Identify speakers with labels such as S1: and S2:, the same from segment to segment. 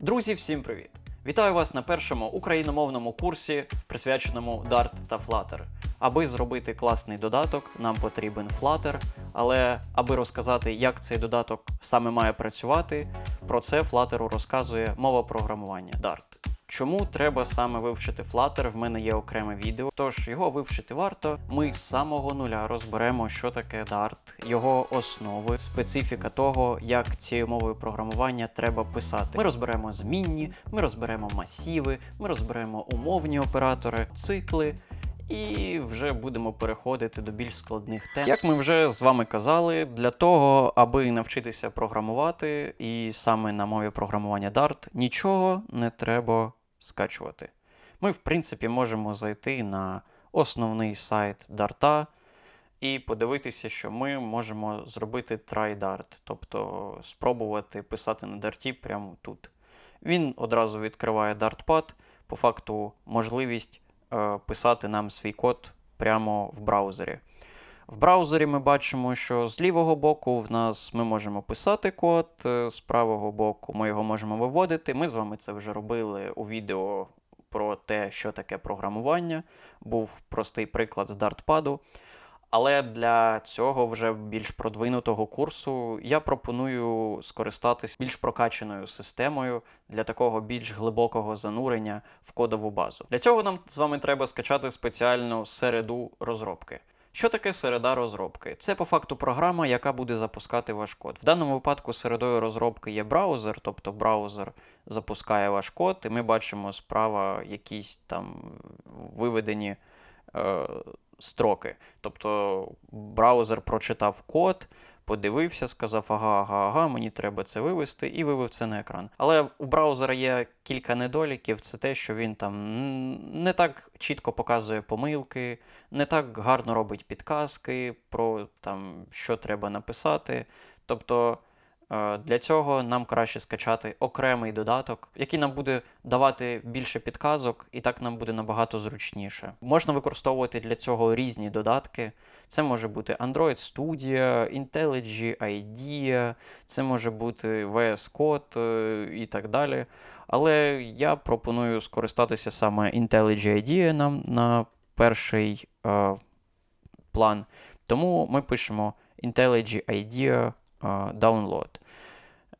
S1: Друзі, всім привіт! Вітаю вас на першому україномовному курсі, присвяченому Dart та Flutter. Аби зробити класний додаток, нам потрібен Flutter, але аби розказати, як цей додаток саме має працювати, про це Flutter розказує мова програмування Dart. Чому треба саме вивчити Flutter? В мене є окреме відео, тож його вивчити варто. Ми з самого нуля розберемо, що таке Dart, його основи, специфіка того, як цією мовою програмування треба писати. Ми розберемо змінні, ми розберемо масіви, ми розберемо умовні оператори, цикли. І вже будемо переходити до більш складних тем. Як ми вже з вами казали, для того, аби навчитися програмувати, і саме на мові програмування Dart, нічого не треба скачувати. Ми, в принципі, можемо зайти на основний сайт Dart і подивитися, що ми можемо зробити try-Dart, тобто спробувати писати на Dart прямо тут. Він одразу відкриває DartPad, по факту можливість е, писати нам свій код прямо в браузері. В браузері ми бачимо, що з лівого боку в нас ми можемо писати код, е, з правого боку ми його можемо виводити. Ми з вами це вже робили у відео про те, що таке програмування. Був простий приклад з дартпаду. Але для цього вже більш продвинутого курсу я пропоную скористатись більш прокачаною системою для такого більш глибокого занурення в кодову базу. Для цього нам з вами треба скачати спеціальну середу розробки. Що таке середа розробки? Це по факту програма, яка буде запускати ваш код. В даному випадку середою розробки є браузер, тобто браузер запускає ваш код, і ми бачимо справа якісь там виведені е, строки. Тобто браузер прочитав код, подивився, сказав, ага, ага, ага, мені треба це вивести, і вивів це на екран. Але у браузера є кілька недоліків. Це те, що він там не так чітко показує помилки, не так гарно робить підказки про там, що треба написати. Тобто. Е, Для цього нам краще скачати окремий додаток, який нам буде давати більше підказок, і так нам буде набагато зручніше. Можна використовувати для цього різні додатки. Це може бути Android Studio, IntelliJ IDEA, це може бути VS Code е, і так далі. Але я пропоную скористатися саме IntelliJ IDEA нам на перший е, план. Тому ми пишемо IntelliJ IDEA download.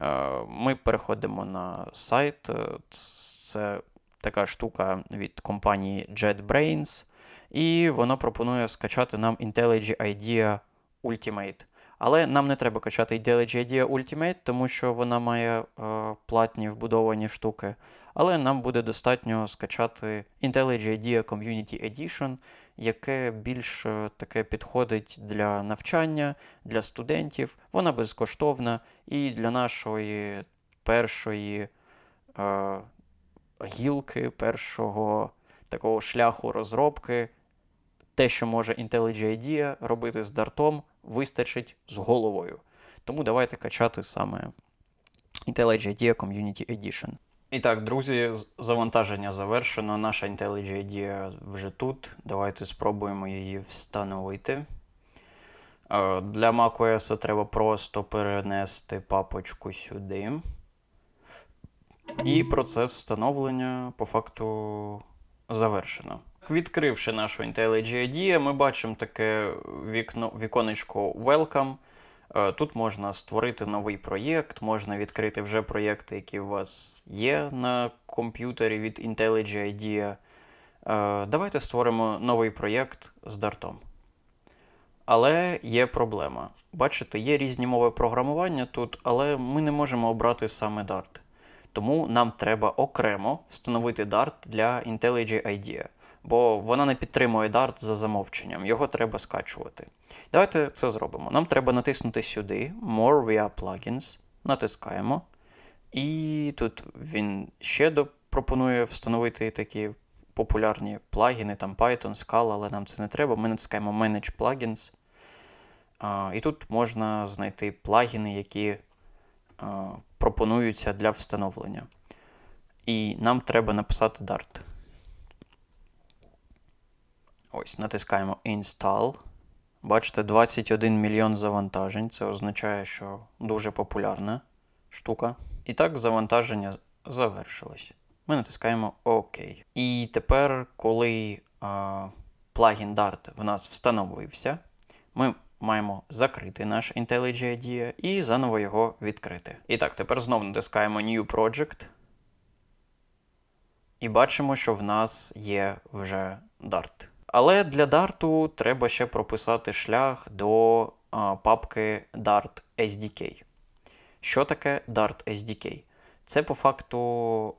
S1: Е, Ми переходимо на сайт. Е, Це така штука від компанії JetBrains, і вона пропонує скачати нам IntelliJ IDEA Ultimate. Але нам не треба качати IntelliJ IDEA Ultimate, тому що вона має е, платні вбудовані штуки. Але нам буде достатньо скачати IntelliJ IDEA Community Edition, яке більш е, таке підходить для навчання, для студентів. Вона безкоштовна і для нашої першої е, гілки, першого такого шляху розробки. Те, що може IntelliJ IDEA робити з дартом, вистачить з головою. Тому давайте качати саме IntelliJ IDEA Community Edition. І так, друзі, завантаження завершено. Наша IntelliJ IDEA вже тут. Давайте спробуємо її встановити. Е, Для macOS треба просто перенести папочку сюди. І процес встановлення по факту завершено. Відкривши нашу IntelliJ IDEA, ми бачимо таке вікно, віконечко Welcome. Е, Тут можна створити новий проєкт, можна відкрити вже проєкти, які у вас є на комп'ютері від IntelliJ IDEA. Е, Давайте створимо новий проєкт з дартом. Але є проблема. Бачите, є різні мови програмування тут, але ми не можемо обрати саме Dart. Тому нам треба окремо встановити Dart для IntelliJ IDEA, бо вона не підтримує Dart за замовченням, його треба скачувати. Давайте це зробимо. Нам треба натиснути сюди More via Plugins, натискаємо. І тут він ще пропонує встановити такі популярні плагіни, там Python, Scala, але нам це не треба. Ми натискаємо Manage Plugins. А, і тут можна знайти плагіни, які а, пропонуються для встановлення. І нам треба написати Dart. Ось, натискаємо Install. Бачите, 21 мільйон завантажень. Це означає, що дуже популярна штука. І так, завантаження завершилось. Ми натискаємо ОК. І тепер, коли а, плагін Dart в нас встановився, ми маємо закрити наш IntelliJ IDEA і заново його відкрити. І так, тепер знову натискаємо New Project. І бачимо, що в нас є вже Dart. Але для Dart треба ще прописати шлях до папки Dart SDK. Що таке Dart SDK? Це по факту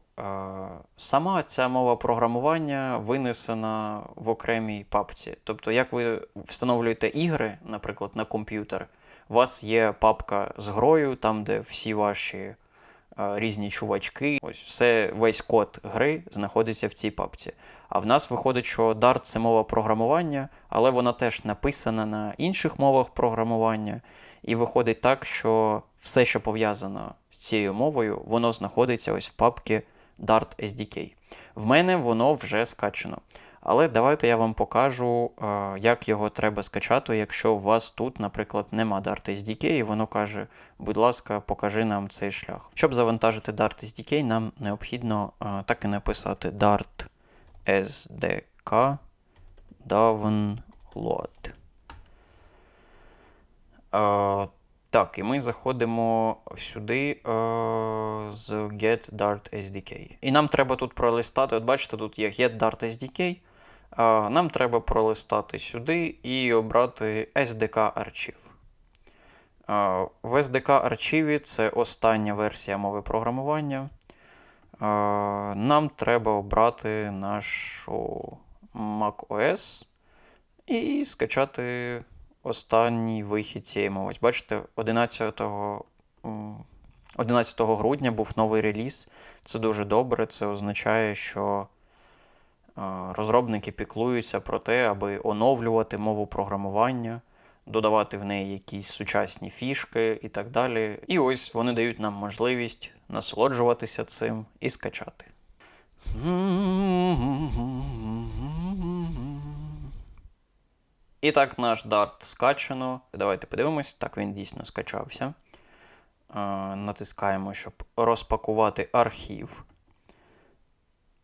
S1: сама ця мова програмування винесена в окремій папці. Тобто, як ви встановлюєте ігри, наприклад, на комп'ютер, у вас є папка з грою, там, де всі ваші різні чувачки, ось все, весь код гри знаходиться в цій папці. А в нас виходить, що Dart це мова програмування, але вона теж написана на інших мовах програмування. І виходить так, що все, що пов'язано з цією мовою, воно знаходиться ось в папці Dart SDK. В мене воно вже скачано. Але давайте я вам покажу, е, як його треба скачати, якщо у вас тут, наприклад, нема Dart SDK, і воно каже, будь ласка, покажи нам цей шлях. Щоб завантажити Dart SDK, нам необхідно е, так і написати Dart SDK download. Е, так, і ми заходимо сюди е, з Get Dart SDK. І нам треба тут пролистати. От бачите, тут є Get Dart SDK. Нам треба пролистати сюди і обрати SDK архів. Е, в SDK архіві це остання версія мови програмування. Нам треба обрати нашу macOS і скачати останній вихід цієї мови. Бачите, 11, 11 грудня був новий реліз. Це дуже добре. Це означає, що розробники піклуються про те, аби оновлювати мову програмування, додавати в неї якісь сучасні фішки і так далі. І ось вони дають нам можливість насолоджуватися цим і скачати. І так, наш Dart скачано. Давайте подивимось, так він дійсно скачався. Е, натискаємо, щоб розпакувати архів.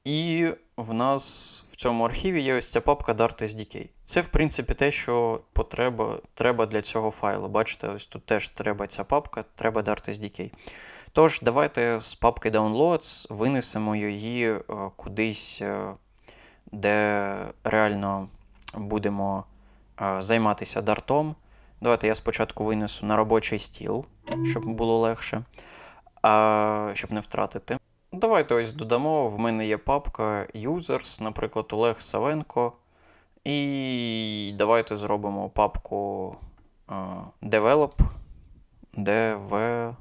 S1: І в нас в цьому архіві є ось ця папка Dart SDK. Це, в принципі, те, що потреба, треба для цього файлу. Бачите, ось тут теж треба ця папка, треба Dart SDK. Тож, давайте з папки Downloads винесемо її е, кудись, е, де реально будемо е, займатися дартом. Давайте я спочатку винесу на робочий стіл, щоб було легше, щоб не втратити. Давайте ось додамо. В мене є папка Users, наприклад, Олег Савенко. І давайте зробимо папку а, Develop. Development.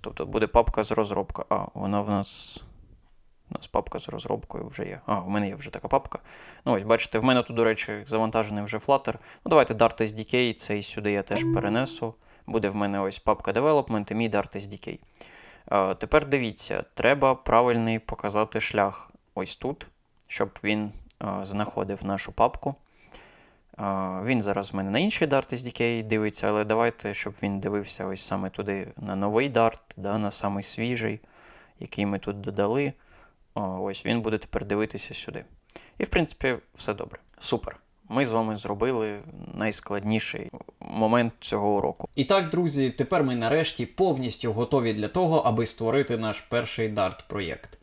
S1: Тобто буде папка з розробка. А, вона в нас. У нас папка з розробкою вже є. А, в мене є вже така папка. Ну, ось, бачите, в мене тут, до речі, завантажений вже Flutter. Ну, давайте Dart SDK, цей сюди я теж перенесу. Буде в мене ось папка Development і мій Dart SDK. Е, тепер дивіться, треба правильний показати шлях ось тут, щоб він е, знаходив нашу папку. Е, він зараз в мене на інший Dart SDK дивиться, але давайте, щоб він дивився ось саме туди на новий Dart, да, на самий свіжий, який ми тут додали. Ось він буде тепер дивитися сюди. І, в принципі, все добре. Супер. Ми з вами зробили найскладніший момент цього уроку.
S2: І так, друзі, тепер ми нарешті повністю готові для того, аби створити наш перший Dart проєкт.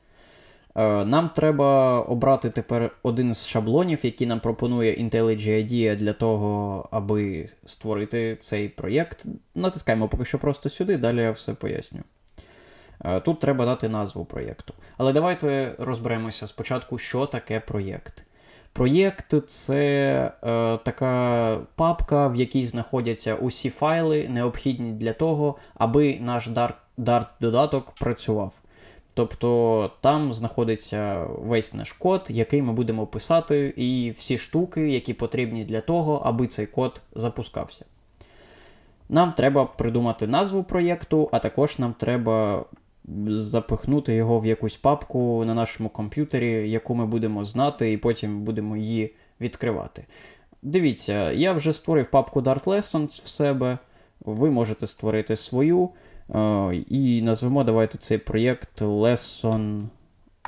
S2: Е, Нам треба обрати тепер один з шаблонів, який нам пропонує IntelliJ IDEA для того, аби створити цей проєкт. Натискаємо поки що просто сюди, далі я все поясню. Е, Тут треба дати назву проєкту. Але давайте розберемося спочатку, що таке проєкт. Проєкт це е, така папка, в якій знаходяться усі файли, необхідні для того, аби наш Dart, Dart додаток працював. Тобто там знаходиться весь наш код, який ми будемо писати, і всі штуки, які потрібні для того, аби цей код запускався. Нам треба придумати назву проєкту, а також нам треба запихнути його в якусь папку на нашому комп'ютері, яку ми будемо знати, і потім будемо її відкривати. Дивіться, я вже створив папку Dart Lessons в себе. Ви можете створити свою. Е, і назвемо давайте цей проєкт Lesson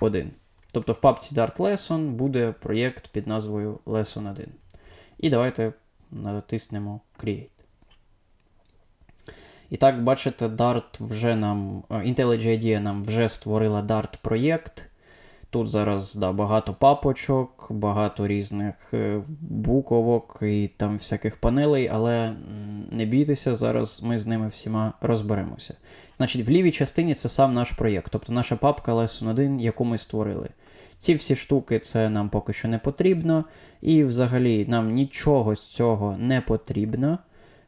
S2: 1. Тобто в папці Dart Lesson буде проєкт під назвою Lesson 1. І давайте натиснемо Create. І так, бачите, Dart вже нам, е, IntelliJ IDEA нам вже створила Dart проєкт. Тут зараз да, багато папочок, багато різних е, буковок і там всяких панелей, але не бійтеся, зараз ми з ними всіма розберемося. Значить, в лівій частині це сам наш проєкт, тобто наша папка Lesson 1, яку ми створили. Ці всі штуки це нам поки що не потрібно, і взагалі нам нічого з цього не потрібно.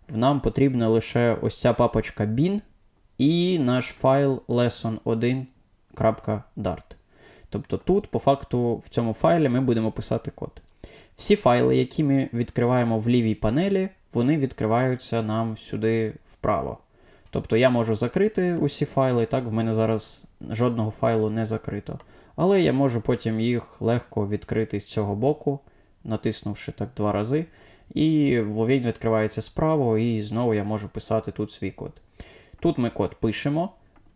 S2: Нам потрібна лише ось ця папочка bin і наш файл lesson1.dart. Тобто тут, по факту, в цьому файлі ми будемо писати код. Всі файли, які ми відкриваємо в лівій панелі, вони відкриваються нам сюди вправо. Тобто я можу закрити усі файли, так, в мене зараз жодного файлу не закрито. Але я можу потім їх легко відкрити з цього боку, натиснувши так два рази. І він відкривається справа, і знову я можу писати тут свій код. Тут ми код пишемо.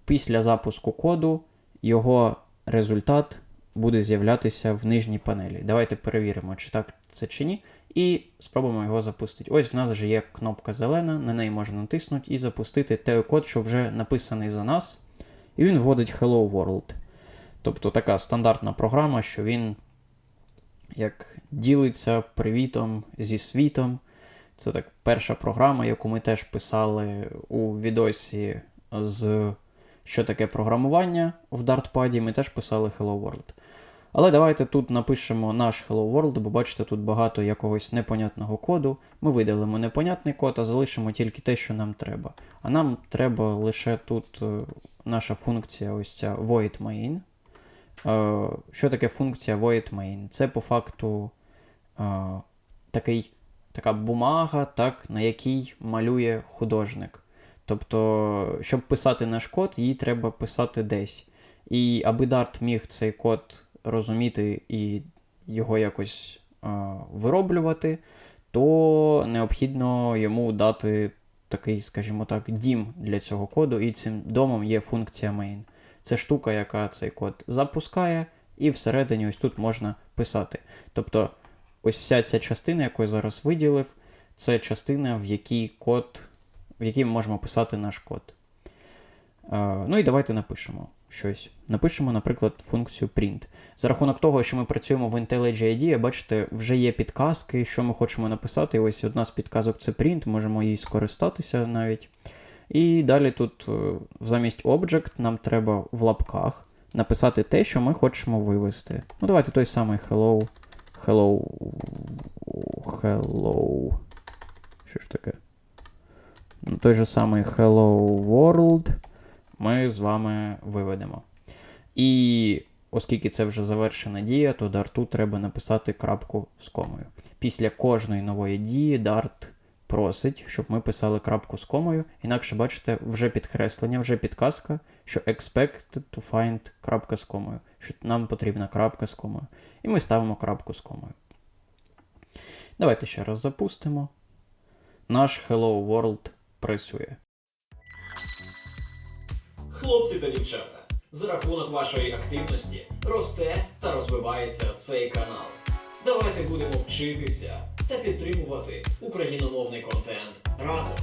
S2: Після запуску коду його результат буде з'являтися в нижній панелі. Давайте перевіримо, чи так це чи ні. І спробуємо його запустити. Ось в нас вже є кнопка зелена, на неї можна натиснути і запустити той код, що вже написаний за нас. І він вводить Hello World. Тобто така стандартна програма, що він як ділиться привітом зі світом. Це так перша програма, яку ми теж писали у відосі з що таке програмування в Dartpad, ми теж писали Hello World. Але давайте тут напишемо наш Hello World, бо бачите, тут багато якогось непонятного коду. Ми видалимо непонятний код, а залишимо тільки те, що нам треба. А нам треба лише тут е, наша функція, ось ця void main. Е, Що таке функція void main? Це по факту е, такий, така бумага, так, на якій малює художник. Тобто, щоб писати наш код, її треба писати десь. І аби Dart міг цей код розуміти і його якось е, вироблювати, то необхідно йому дати такий, скажімо так, дім для цього коду, і цим домом є функція main. Це штука, яка цей код запускає, і всередині ось тут можна писати. Тобто, ось вся ця частина, яку я зараз виділив, це частина, в якій код, в якій ми можемо писати наш код. Е, ну і давайте напишемо щось. Напишемо, наприклад, функцію print. За рахунок того, що ми працюємо в IntelliJ IDEA, бачите, вже є підказки, що ми хочемо написати. І ось одна з підказок це print, можемо їй скористатися навіть. І далі тут е, замість object нам треба в лапках написати те, що ми хочемо вивести. Ну, давайте той самий hello. Hello. Hello. Що ж таке? Ну, той же самий Hello World ми з вами виведемо. І оскільки це вже завершена дія, то Dart треба написати крапку з комою. Після кожної нової дії Dart просить, щоб ми писали крапку з комою. Інакше, бачите, вже підкреслення, вже підказка, що expected to find крапка з комою, що нам потрібна крапка з комою. І ми ставимо крапку з комою. Давайте ще раз запустимо. Наш Hello World працює.
S3: Хлопці та дівчата, за рахунок вашої активності росте та розвивається цей канал. Давайте будемо вчитися та підтримувати україномовний контент разом.